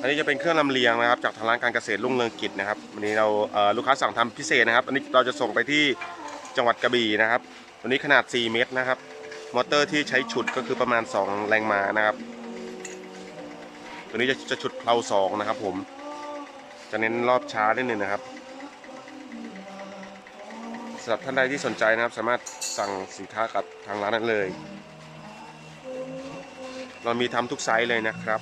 อันนี้จะเป็นเครื่องลำเลียงนะครับ จากทางร้านการเกษตรรุ่งเรืองกิจนะครับวันนี้เราเลูกค้าสั่งทำพิเศษนะครับ อันนี้เราจะส่งไปที่จังหวัดกระบี่นะครับตัวนี้ขนาด 4 เมตรนะครับ มอเตอร์ที่ใช้ฉุดก็คือประมาณ 2 แรงม้านะครับ ตัวนี้จะจะฉุดเพลาสองนะครับ ผม จะเน้นรอบช้านิดนึงนะครับสำหรับท่านใดที่สนใจนะครับ สามารถสั่งสินค้ากับทางร้านนั้นเลย เรามีทำทุกไซส์เลยนะครับ